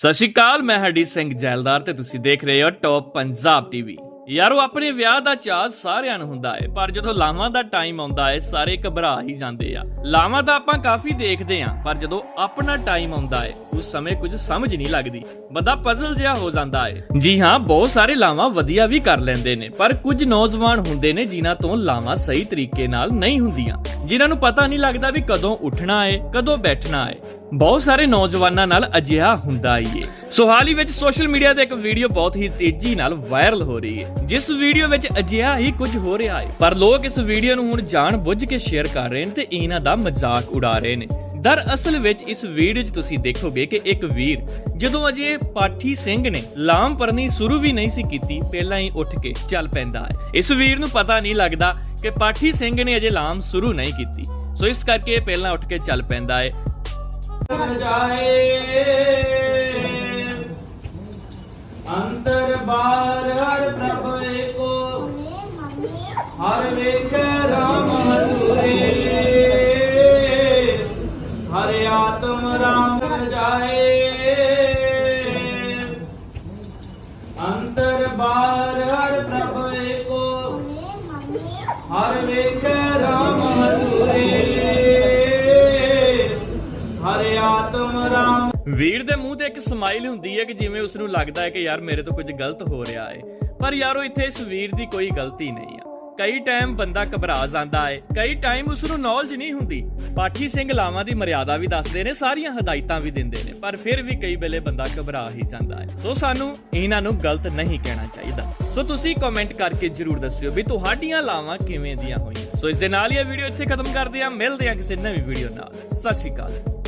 ਸਤਿ ਸ਼੍ਰੀ ਅਕਾਲ, ਮੈਂ ਹਰਦੀਪ ਸਿੰਘ ਜੈਲਦਾਰ ਤੇ ਤੁਸੀਂ ਦੇਖ ਰਹੇ ਹੋ ਟੌਪ ਪੰਜਾਬ ਟੀਵੀ ਯਾਰੋ, ਆਪਣੇ ਵਿਆਹ ਦਾ ਚਾਹ ਸਾਰਿਆਂ ਨੂੰ ਹੁੰਦਾ ਹੈ ਪਰ ਜਦੋਂ ਲਾਵਾਂ ਦਾ ਟਾਈਮ ਆਉਂਦਾ ਹੈ ਸਾਰੇ ਘਬਰਾ ਹੀ ਜਾਂਦੇ ਆ। ਲਾਵਾਂ ਤਾਂ ਆਪਾਂ ਕਾਫੀ ਦੇਖਦੇ ਆ, ਪਰ ਜਦੋਂ ਆਪਣਾ ਟਾਈਮ ਆਉਂਦਾ ਹੈ ਉਸ ਸਮੇਂ ਕੁਝ ਸਮਝ ਨਹੀਂ ਲੱਗਦੀ। ਬੰਦਾ ਪਜ਼ਲ ਜਿਹਾ ਹੋ ਜਾਂਦਾ ਹੈ ਜੀ ਹਾਂ, ਬਹੁਤ ਸਾਰੇ ਲਾਵਾਂ ਵਧੀਆ ਵੀ ਕਰ ਲੈਂਦੇ ਨੇ, ਪਰ ਕੁਝ ਨੌਜਵਾਨ ਹੁੰਦੇ ਨੇ ਜਿਨ੍ਹਾਂ ਤੋਂ ਲਾਵਾਂ ਸਹੀ ਤਰੀਕੇ ਨਾਲ ਨਹੀਂ ਹੁੰਦੀਆਂ। ਜਿਨ੍ਹਾਂ ਨੂੰ ਪਤਾ ਨਹੀਂ ਲੱਗਦਾ ਵੀ ਕਦੋਂ ਉੱਠਣਾ ਹੈ ਕਦੋਂ ਬੈਠਣਾ ਹੈ ਬਹੁਤ ਸਾਰੇ ਨੌਜਵਾਨਾਂ ਨਾਲ ਅਜਿਹਾ ਹੁੰਦਾ ਹੀ ਏ। ਸੋ ਹਾਲ ਹੀ ਵਿੱਚ ਸੋਸ਼ਲ ਮੀਡੀਆ ਤੇ ਇੱਕ ਵੀਡੀਓ ਬਹੁਤ ਹੀ ਤੇਜ਼ੀ ਨਾਲ ਵਾਇਰਲ ਹੋ ਰਹੀ ਹੈ ਜਿਸ ਵੀਡੀਓ ਵਿੱਚ ਅਜਿਹਾ ਹੀ ਕੁਝ ਹੋ ਰਿਹਾ ਹੈ ਪਰ ਲੋਕ ਇਸ ਵੀਡੀਓ ਨੂੰ ਹੁਣ ਜਾਣ ਬੁੱਝ ਕੇ ਸ਼ੇਅਰ ਕਰ ਰਹੇ ਨੇ ਤੇ ਇਹਨਾਂ ਦਾ ਮਜ਼ਾਕ ਉਡਾ ਰਹੇ ਨੇ। ਦਰਅਸਲ ਵਿੱਚ ਇਸ ਵੀਡੀਓ 'ਚ ਤੁਸੀਂ ਦੇਖੋਗੇ ਕਿ ਇੱਕ ਵੀਰ, ਜਦੋਂ ਅਜੇ ਪਾਠੀ ਸਿੰਘ ਨੇ ਲਾਮ ਪਰਨੀ ਸ਼ੁਰੂ ਵੀ ਨਹੀਂ ਸੀ ਕੀਤੀ, ਪਹਿਲਾਂ ਹੀ ਉੱਠ ਕੇ ਚੱਲ ਪੈਂਦਾ ਹੈ। ਇਸ ਵੀਰ ਨੂੰ ਪਤਾ ਨਹੀਂ ਲੱਗਦਾ ਕਿ ਪਾਠੀ ਸਿੰਘ ਨੇ ਅਜੇ ਲਾਮ ਸ਼ੁਰੂ ਨਹੀਂ ਕੀਤੀ। ਸੋ ਇਸ ਕਰਕੇ ਇਹ ਪਹਿਲਾਂ ਉੱਠ ਕੇ ਚੱਲ ਪੈਂਦਾ ਹੈ। ਜਾਏ। ਅੰਤਰ ਬਾਰ ਹਰ ਪ੍ਰਭ ਏਕੋ ਹਰ ਵੇਖ ਰਾਮ ਹਜ਼ੂਰੇ ਹਰ ਆਤਮ ਰਾਮ ਜਾਏ। ਅੰਤਰ ਬਾਰ ਹਰ ਪ੍ਰਭ ਏਕੋ ਹਰ ਵੇਖ ਰਾਮ ਵੀਰ ਦੇ ਮੂੰਹ ਤੇ ਇੱਕ ਸਮਾਈਲ ਹੁੰਦੀ ਹੈ ਕਿ ਜਿਵੇਂ ਉਸ ਨੂੰ ਲੱਗਦਾ ਹੈ ਕਿ ਯਾਰ ਮੇਰੇ ਤੋਂ ਕੁਝ ਗਲਤ ਹੋ ਰਿਹਾ ਹੈ। ਪਰ ਯਾਰੋ, ਇੱਥੇ ਇਸ ਵੀਰ ਦੀ ਕੋਈ ਗਲਤੀ ਨਹੀਂ ਆ। ਕਈ ਟਾਈਮ ਬੰਦਾ ਘਬਰਾ ਜਾਂਦਾ ਹੈ। ਕਈ ਟਾਈਮ ਉਸ ਨੂੰ ਨੌਲੇਜ ਨਹੀਂ ਹੁੰਦੀ। ਪਾਠੀ ਸਿੰਘ ਲਾਵਾਂ ਦੀ ਮਰਿਆਦਾ ਵੀ ਦੱਸਦੇ ਨੇ, ਸਾਰੀਆਂ ਹਦਾਇਤਾਂ ਵੀ ਦਿੰਦੇ ਨੇ। ਪਰ ਫਿਰ ਵੀ ਕਈ ਵੇਲੇ ਬੰਦਾ ਘਬਰਾ ਹੀ ਜਾਂਦਾ ਹੈ। ਸੋ ਸਾਨੂੰ ਇਹਨਾਂ ਨੂੰ ਗਲਤ ਨਹੀਂ ਕਹਿਣਾ ਚਾਹੀਦਾ। ਸੋ ਤੁਸੀਂ ਕਮੈਂਟ ਕਰਕੇ ਜਰੂਰ ਦੱਸਿਓ ਵੀ ਤੁਹਾਡੀਆਂ ਲਾਵਾਂ ਕਿਵੇਂ ਦੀਆਂ ਹੋਈਆਂ। ਸੋ ਇਸ ਦੇ ਨਾਲ ਹੀ ਇਹ ਵੀਡੀਓ ਇੱਥੇ ਖਤਮ ਕਰਦੇ ਹਾਂ। ਮਿਲਦੇ ਹਾਂ ਕਿਸੇ ਨਵੀਂ ਵੀਡੀਓ ਨਾਲ। ਸਤਿ ਸ਼੍ਰੀ ਅਕਾਲ।